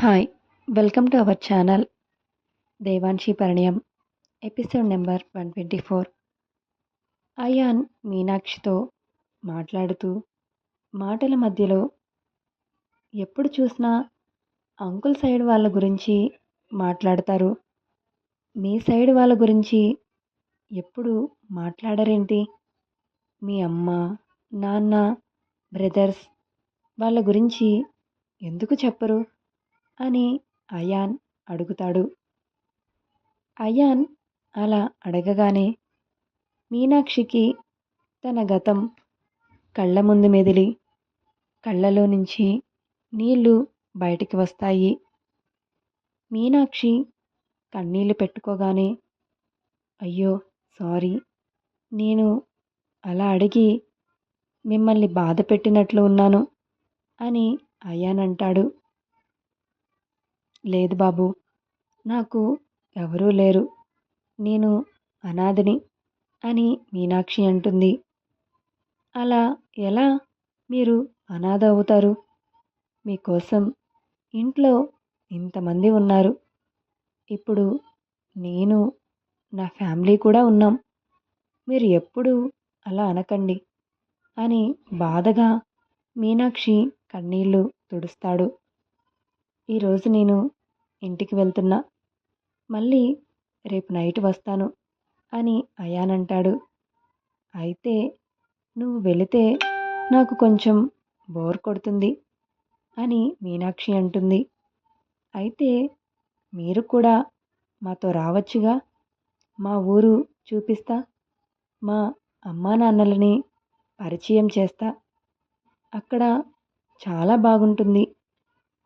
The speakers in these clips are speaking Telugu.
Hi welcome to our channel Devanshi Parinayam episode number one twenty four. Ayaan మీనాక్షితో మాట్లాడుతూ మాటల మధ్యలో ఎప్పుడు చూసినా అంకుల్ సైడ్ వాళ్ళ గురించి మాట్లాడతారు. మీ సైడ్ వాళ్ళ గురించి ఎప్పుడు మాట్లాడరేంటి? మీ అమ్మ నాన్న బ్రదర్స్ వాళ్ళ గురించి ఎందుకు చెప్పరు? అని అయాన్ అడుగుతాడు. అయాన్ అలా అడగగానే మీనాక్షికి తన గతం కళ్ళ ముందు మెదిలి కళ్ళలో నుంచి నీళ్ళు బయటికి వస్తాయి. మీనాక్షి కన్నీళ్ళు పెట్టుకోగానే అయ్యో సారీ నేను అలా అడిగి మిమ్మల్ని బాధ పెట్టినట్లు ఉన్నాను అని అయాన్ అంటాడు. లేదు బాబు. నాకు ఎవరూ లేరు. నేను అనాథని అని మీనాక్షి అంటుంది. అలా ఎలా మీరు అనాథ అవుతారు? మీకోసం ఇంట్లో ఇంతమంది ఉన్నారు. ఇప్పుడు నేను నా ఫ్యామిలీ కూడా ఉన్నాం. మీరు ఎప్పుడు అలా అనకండి అని బాధగా మీనాక్షి కన్నీళ్ళు తుడుస్తాడు. ఈరోజు నేను ఇంటికి వెళ్తున్నా. మళ్ళీ రేపు నైట్ వస్తాను అని అయానంటాడు. అయితే నువ్వు వెళితే నాకు కొంచెం బోర్ కొడుతుంది అని మీనాక్షి అంటుంది. అయితే మీరు కూడా మాతో రావచ్చుగా? మా ఊరు చూపిస్తా. మా అమ్మా నాన్నలని పరిచయం చేస్తా. అక్కడ చాలా బాగుంటుంది.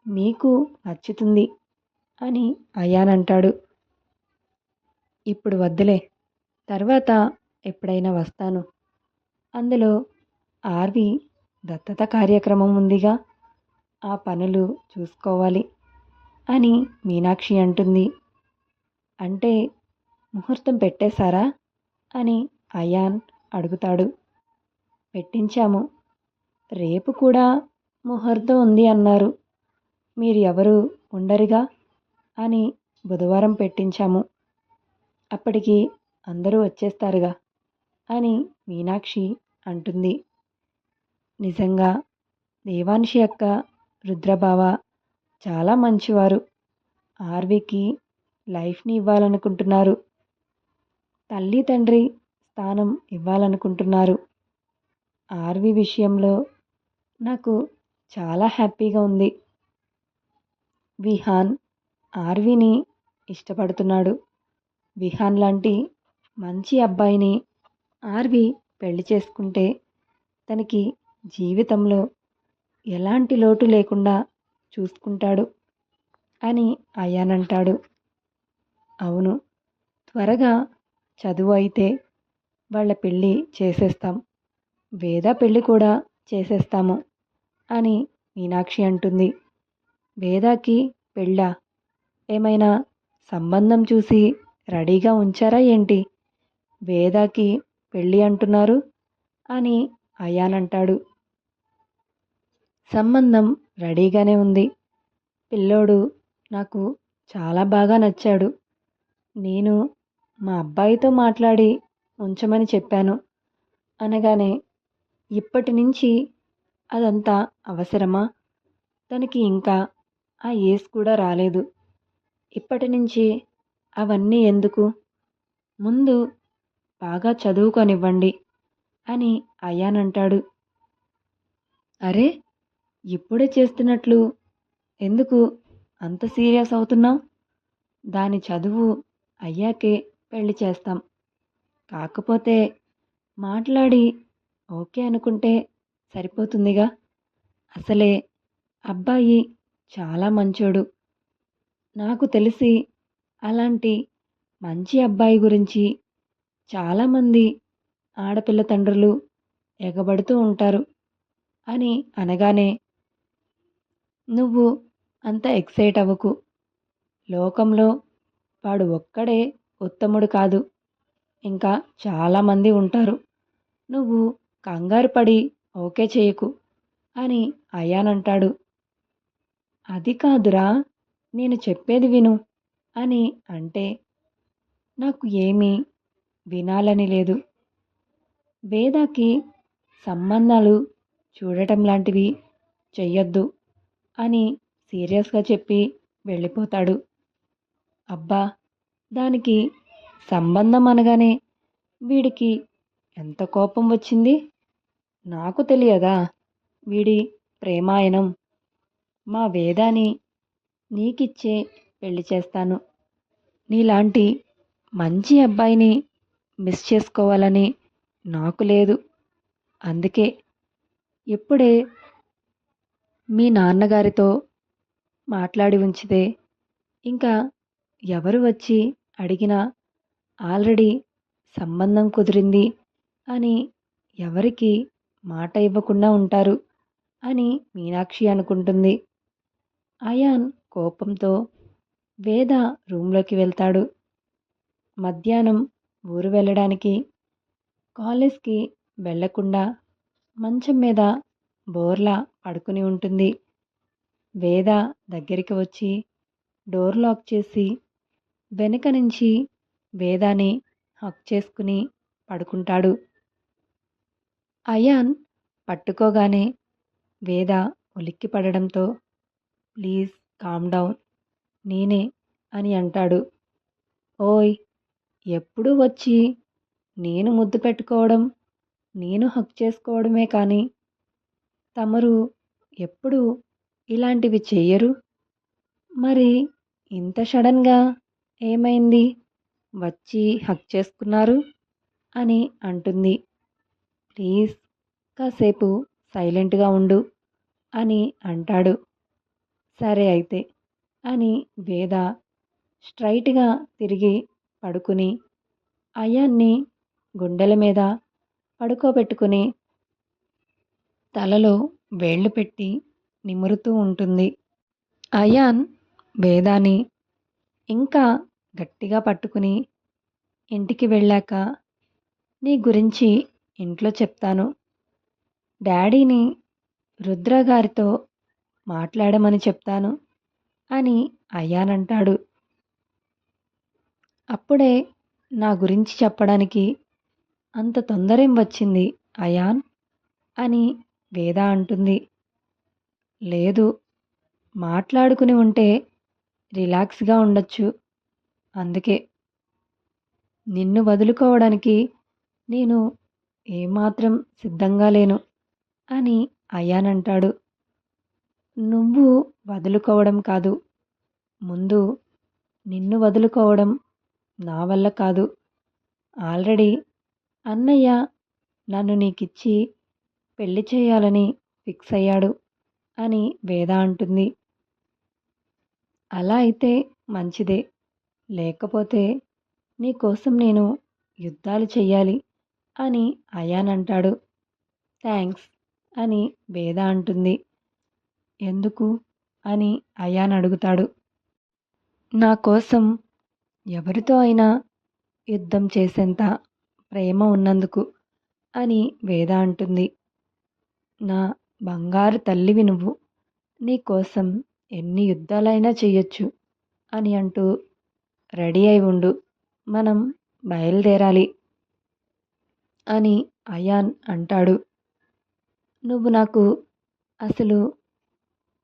మీకు నచ్చుతుంది. అని అయాన్ అంటాడు ఇప్పుడు వద్దులే. తర్వాత ఎప్పుడైనా వస్తాను. అందులో ఆర్వి దత్తత కార్యక్రమం ఉందిగా. ఆ పనులు చూసుకోవాలి అని మీనాక్షి అంటుంది. అంటే ముహూర్తం పెట్టేశారా అని అయాన్ అడుగుతాడు. పెట్టించాము. రేపు కూడా ముహూర్తం ఉంది అన్నారు. మీరు ఎవరు ఉండరుగా? అని బుధవారం పెట్టించాము. అప్పటికి అందరూ వచ్చేస్తారుగా అని మీనాక్షి అంటుంది. నిజంగా దేవాన్షి యొక్క రుద్రబావ చాలా మంచివారు. ఆర్వికి లైఫ్ని ఇవ్వాలనుకుంటున్నారు. తల్లి తండ్రి స్థానం ఇవ్వాలనుకుంటున్నారు. ఆర్వి విషయంలో నాకు చాలా హ్యాపీగా ఉంది. విహాన్ ఆర్విని ఇష్టపడుతున్నాడు. విహాన్ లాంటి మంచి అబ్బాయిని ఆర్వి పెళ్ళి చేసుకుంటే తనకి జీవితంలో ఎలాంటి లోటు లేకుండా చూసుకుంటాడు అని అయాన్ అంటాడు. అవును త్వరగా చదువు అయితే వాళ్ళ పెళ్ళి చేసేస్తాం. వేద పెళ్ళి కూడా చేసేస్తాము అని మీనాక్షి అంటుంది. వేదాకి పెళ్ళా? ఏమైనా సంబంధం చూసి రెడీగా ఉంచారా ఏంటి? వేదాకి పెళ్ళి అంటున్నారు అని అయాన్ అంటాడు సంబంధం రెడీగానే ఉంది. పిల్లోడు నాకు చాలా బాగా నచ్చాడు. నేను మా అబ్బాయితో మాట్లాడి ఉంచమని చెప్పాను. అనగానే ఇప్పటి నుంచి అదంతా అవసరమా? తనకి ఇంకా ఆ ఏజ్ కూడా రాలేదు. ఇప్పటి నుంచి అవన్నీ ఎందుకు? ముందు బాగా చదువుకొనివ్వండి అని అయాన్ అంటాడు అరే ఇప్పుడే చేస్తున్నట్లు ఎందుకు అంత సీరియస్ అవుతున్నాం దాని చదువు అయ్యాకే పెళ్ళి చేస్తాం. కాకపోతే మాట్లాడి ఓకే అనుకుంటే సరిపోతుందిగా. అసలే అబ్బాయి చాలా మంచోడు. నాకు తెలిసి అలాంటి మంచి అబ్బాయి గురించి చాలామంది ఆడపిల్ల తండ్రులు ఎగబడుతూ ఉంటారు అని అనగానే నువ్వు అంత ఎక్సైట్ అవ్వకు. లోకంలో వాడు ఒక్కడే ఉత్తముడు కాదు. ఇంకా చాలామంది ఉంటారు. నువ్వు కంగారు పడి ఓకే చేయకు అని అయాన్ అంటాడు. అది కాదురా. నేను చెప్పేది విను అని అంటే నాకు ఏమీ వినాలని లేదు. వేదాకి సంబంధాలు చూడటం లాంటివి చెయ్యొద్దు అని సీరియస్గా చెప్పి వెళ్ళిపోతాడు. అబ్బా దానికి సంబంధం అనగానే వీడికి ఎంత కోపం వచ్చింది? నాకు తెలియదా? వీడి ప్రేమాయణం. మా వేదాని నీకిచ్చే పెళ్ళి చేస్తాను. నీలాంటి మంచి అబ్బాయిని మిస్ చేసుకోవాలని నాకు లేదు. అందుకే ఇప్పుడే మీ నాన్నగారితో మాట్లాడి ఉంచితే ఇంకా ఎవరు వచ్చి అడిగినా ఆల్రెడీ సంబంధం కుదిరింది అని ఎవరికి మాట ఇవ్వకుండా ఉంటారు అని మీనాక్షి అనుకుంటుంది. అయాన్ కోపంతో వేద రూంలోకి వెళ్తాడు. మధ్యాహ్నం ఊరు వెళ్ళడానికి కాలేజ్కి వెళ్ళకుండా మంచం మీద బోర్లా పడుకుని ఉంటుంది. వేద దగ్గరికి వచ్చి డోర్ లాక్ చేసి వెనుక నుంచి వేదాని హక్ చేసుకుని పడుకుంటాడు. అయాన్ పట్టుకోగానే వేద ఉలిక్కి పడడంతో ప్లీజ్ కామ్ డౌన్ నేనే అని అంటాడు. ఓయ్ ఎప్పుడు వచ్చి నేను ముద్దు పెట్టుకోవడం నేను హక్ చేసుకోవడమే కానీ తమరు ఎప్పుడు ఇలాంటివి చెయ్యరు? మరి ఇంత సడన్గా ఏమైంది? వచ్చి హక్ చేసుకున్నారు? అని అంటుంది. ప్లీజ్ కాసేపు సైలెంట్గా ఉండు అని అంటాడు. సరే అయితే అని వేద స్ట్రైట్గా తిరిగి పడుకుని అయాన్ని గుండెల మీద పడుకోబెట్టుకుని తలలో వేళ్ళు పెట్టి నిమురుతూ ఉంటుంది. అయాన్ వేదాని ఇంకా గట్టిగా పట్టుకుని ఇంటికి వెళ్ళాక నీ గురించి ఇంట్లో చెప్తాను. డాడీని రుద్ర గారితో మాట్లాడమని చెప్తాను అని అయ్యానంటాడు. అప్పుడే నా గురించి చెప్పడానికి అంత తొందరేం వచ్చింది? అయాన్ అని వేద అంటుంది. లేదు మాట్లాడుకుని ఉంటే రిలాక్స్గా ఉండొచ్చు. అందుకే నిన్ను వదులుకోవడానికి నేను ఏమాత్రం సిద్ధంగా లేను అని అయ్యానంటాడు నువ్వు వదులుకోవడం కాదు. ముందు నిన్ను వదులుకోవడం నా వల్ల కాదు. ఆల్రెడీ అన్నయ్య నన్ను నీకిచ్చి పెళ్ళి చేయాలని ఫిక్స్ అయ్యాడు అని వేద అంటుంది. అలా అయితే మంచిదే. లేకపోతే నీకోసం నేను యుద్ధాలు చెయ్యాలి అని అయాన్ అంటాడు. థ్యాంక్స్ అని వేద అంటుంది. ఎందుకు? అని అయాన్ అడుగుతాడు. నా కోసం ఎవరితో అయినా యుద్ధం చేసేంత ప్రేమ ఉన్నందుకు అని వేద అంటుంది. నా బంగారు తల్లివి నువ్వు. నీకోసం ఎన్ని యుద్ధాలైనా చెయ్యొచ్చు అని అంటూ రెడీ అయి ఉండు. మనం బయలుదేరాలి అని అయాన్ అంటాడు. నువ్వు నాకు అసలు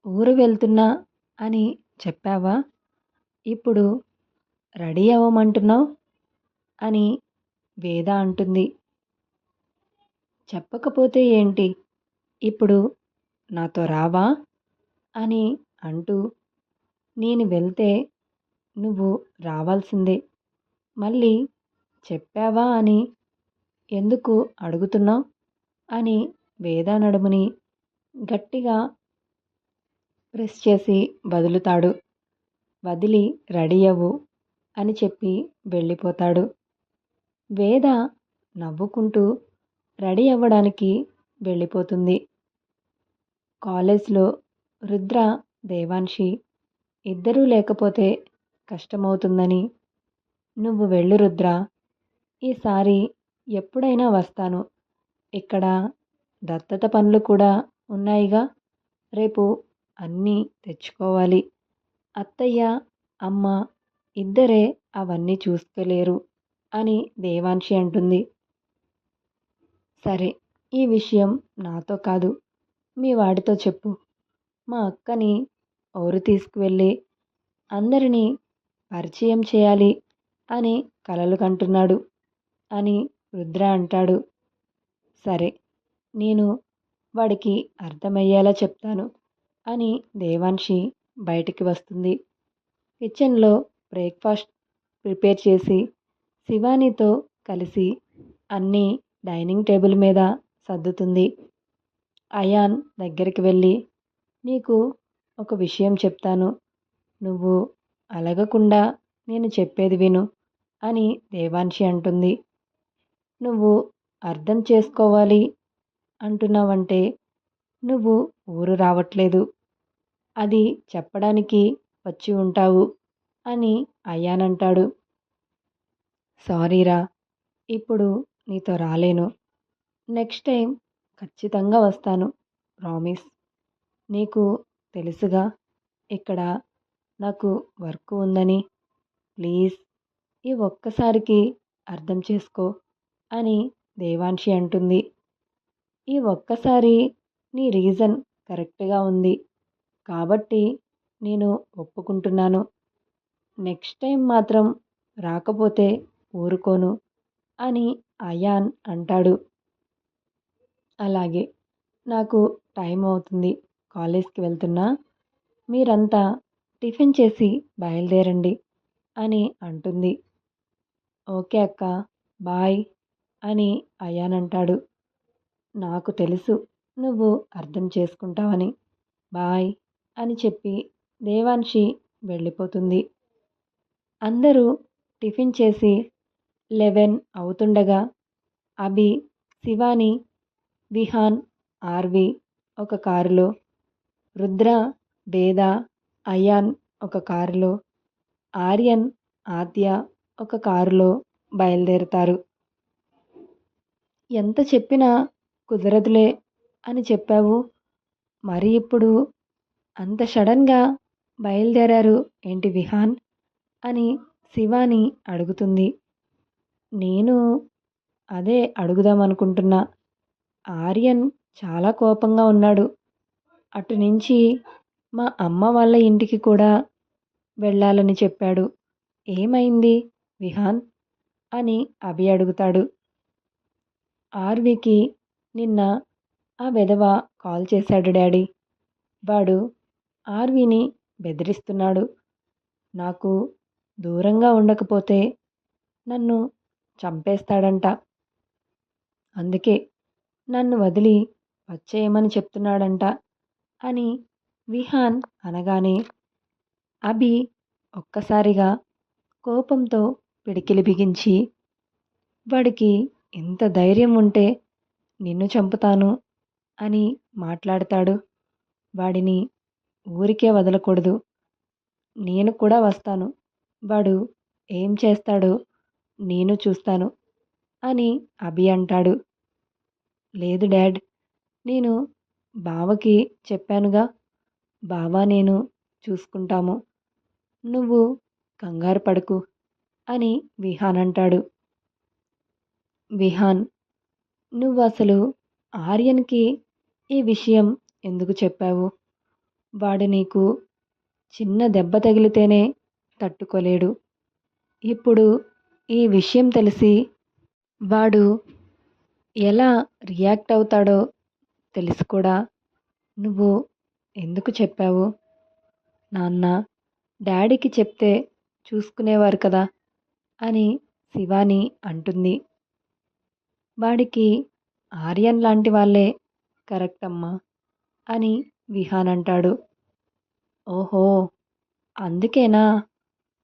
ఊరు వెళ్తున్నా అని చెప్పావా? ఇప్పుడు రెడీ అవ్వమంటున్నావు? అని వేద అంటుంది. చెప్పకపోతే ఏంటి? ఇప్పుడు నాతో రావా? అని అంటూ నేను వెళ్తే నువ్వు రావాల్సిందే. మళ్ళీ చెప్పావా అని ఎందుకు అడుగుతున్నావు? అని వేదా నడుముని గట్టిగా ప్రెస్ చేసి వదులుతాడు. వదిలి రెడీ అవ్వు అని చెప్పి వెళ్ళిపోతాడు. వేద నవ్వుకుంటూ రెడీ అవ్వడానికి వెళ్ళిపోతుంది. కాలేజ్లో రుద్ర దేవాన్షి ఇద్దరూ లేకపోతే కష్టమవుతుందని. నువ్వు వెళ్ళు రుద్ర. ఈసారి ఎప్పుడైనా వస్తాను. ఇక్కడ దత్తత పనులు కూడా ఉన్నాయిగా. రేపు అన్నీ తెచ్చుకోవాలి. అత్తయ్య అమ్మ ఇద్దరే అవన్నీ చూసుకోలేరు అని దేవాన్షి అంటుంది. సరే ఈ విషయం నాతో కాదు మీ వాడితో చెప్పు. మా అక్కని ఊరు తీసుకువెళ్ళి అందరినీ పరిచయం చేయాలి అని కలలు కంటున్నాడు అని రుద్ర అంటాడు. సరే నేను వాడికి అర్థమయ్యేలా చెప్తాను. అని దేవాన్షి బయటికి వస్తుంది. కిచెన్లో బ్రేక్ఫాస్ట్ ప్రిపేర్ చేసి శివానితో కలిసి అన్నీ డైనింగ్ టేబుల్ మీద సర్దుతుంది. అయాన్ దగ్గరికి వెళ్ళి నీకు ఒక విషయం చెప్తాను. నువ్వు అలగకుండా నేను చెప్పేది విను అని దేవాన్షి అంటుంది. నువ్వు అర్థం చేసుకోవాలి అంటున్నావంటే నువ్వు ఊరు రావట్లేదు. అది చెప్పడానికి వచ్చి ఉంటావు అని అయ్యానంటాడు. సారీరా ఇప్పుడు నీతో రాలేను. నెక్స్ట్ టైం ఖచ్చితంగా వస్తాను ప్రామిస్. నీకు తెలుసుగా ఇక్కడ నాకు వర్క్ ఉందని. ప్లీజ్ ఈ ఒక్కసారికి అర్థం చేసుకో అని దేవాన్షి అంటుంది. ఈ ఒక్కసారి నీ రీజన్ కరెక్ట్గా ఉంది. కాబట్టి నేను ఒప్పుకుంటున్నాను. నెక్స్ట్ టైం మాత్రం రాకపోతే ఊరుకోను అని అయాన్ అంటాడు. అలాగే నాకు టైం అవుతుంది. కాలేజ్కి వెళ్తున్నా. మీరంతా టిఫిన్ చేసి బయలుదేరండి అని అంటుంది. ఓకే అక్క బాయ్ అని అయాన్ అంటాడు. నాకు తెలుసు నువ్వు అర్థం చేసుకుంటావని. బాయ్. అని చెప్పి దేవాన్షి వెళ్ళిపోతుంది. అందరూ టిఫిన్ చేసి లెవెన్ అవుతుండగా అభి శివాని విహాన్ ఆర్వి ఒక కారులో రుద్ర వేద అయాన్ ఒక కారులో ఆర్యన్ ఆద్య ఒక కారులో బయలుదేరుతారు. ఎంత చెప్పినా కుదరదులే అని చెప్పావు. మరి ఇప్పుడు అంత సడన్గా బయలుదేరారు ఏంటి విహాన్? అని శివాని అడుగుతుంది. నేను అదే అడుగుదాం అనుకుంటున్నా ఆర్యన్ చాలా కోపంగా ఉన్నాడు. అటు నుంచి మా అమ్మ వాళ్ళ ఇంటికి కూడా వెళ్ళాలని చెప్పాడు. ఏమైంది విహాన్? అని అభి అడుగుతాడు. ఆర్వికి నిన్న ఆ విధవ కాల్ చేశాడు డాడీ. వాడు ఆర్విని బెదిరిస్తున్నాడు. నాకు దూరంగా ఉండకపోతే నన్ను చంపేస్తాడంట. అందుకే నన్ను వదిలి వచ్చేయమని చెప్తున్నాడంట అని విహాన్ అనగానే అభి ఒక్కసారిగా కోపంతో పిడికిలి బిగించి వాడికి ఎంత ధైర్యం ఉంటే నిన్ను చంపుతాను అని మాట్లాడతాడు. వాడిని ఊరికే వదలకూడదు. నేను కూడా వస్తాను. వాడు ఏం చేస్తాడో నేను చూస్తాను అని అభి అంటాడు. లేదు డాడ్ నేను బావకి చెప్పానుగా. బావ నేను చూసుకుంటాము. నువ్వు కంగారు పడకు అని విహాన్ అంటాడు. విహాన్ నువ్వు అసలు ఆర్యన్కి ఈ విషయం ఎందుకు చెప్పావు? వాడు నీకు చిన్న దెబ్బ తగిలితేనే తట్టుకోలేడు. ఇప్పుడు ఈ విషయం తెలిసి వాడు ఎలా రియాక్ట్ అవుతాడో తెలిసి కూడా నువ్వు ఎందుకు చెప్పావు? నాన్న డాడీకి చెప్తే చూసుకునేవారు కదా అని శివాని అంటుంది. వాడికి ఆర్యన్ లాంటి వాళ్ళే కరెక్ట్ అమ్మా అని విహాన్ అంటాడు. ఓహో! అందుకేనా?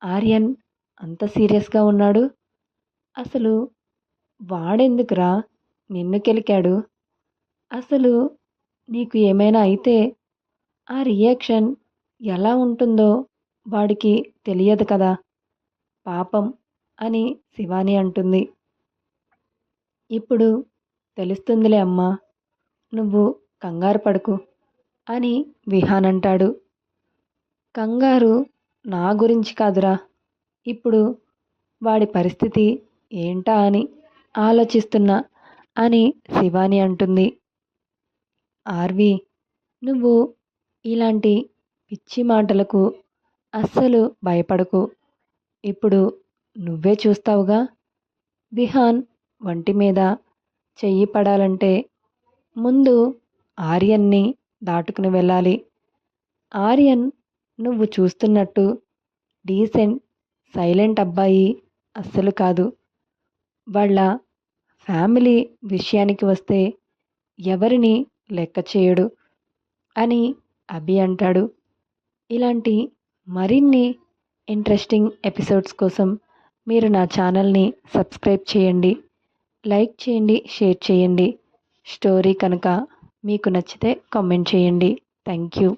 ఆర్యన్ అంత సీరియస్గా ఉన్నాడు? అసలు వాడెందుకురా నిన్ను కెలికాడు? అసలు నీకు ఏమైనా అయితే ఆ రియాక్షన్ ఎలా ఉంటుందో వాడికి తెలియదు కదా? పాపం అని శివాని అంటుంది. ఇప్పుడు తెలుస్తుందిలే అమ్మా నువ్వు కంగారు పడుకు అని విహాన్ అంటాడు. కంగారు నా గురించి కాదురా. ఇప్పుడు వాడి పరిస్థితి ఏంటా అని ఆలోచిస్తున్నా అని శివాని అంటుంది. ఆర్వి నువ్వు ఇలాంటి పిచ్చి మాటలకు అస్సలు భయపడకు. ఇప్పుడు నువ్వే చూస్తావుగా. విహాన్ వంటి మీద చెయ్యి పడాలంటే ముందు ఆర్యన్ని దాటుకుని వెళ్ళాలి. ఆర్యన్ నువ్వు చూస్తున్నట్టు డీసెంట్ సైలెంట్ అబ్బాయి అస్సలు కాదు. వాళ్ళ ఫ్యామిలీ విషయానికి వస్తే ఎవరిని లెక్క చేయడు అని అభి అంటాడు. ఇలాంటి మరిన్ని ఇంట్రెస్టింగ్ ఎపిసోడ్స్ కోసం మీరు నా ఛానల్ని సబ్స్క్రైబ్ చేయండి లైక్ చేయండి షేర్ చేయండి. స్టోరీ కనుక మీకు నచ్చితే కామెంట్ చేయండి. Thank you.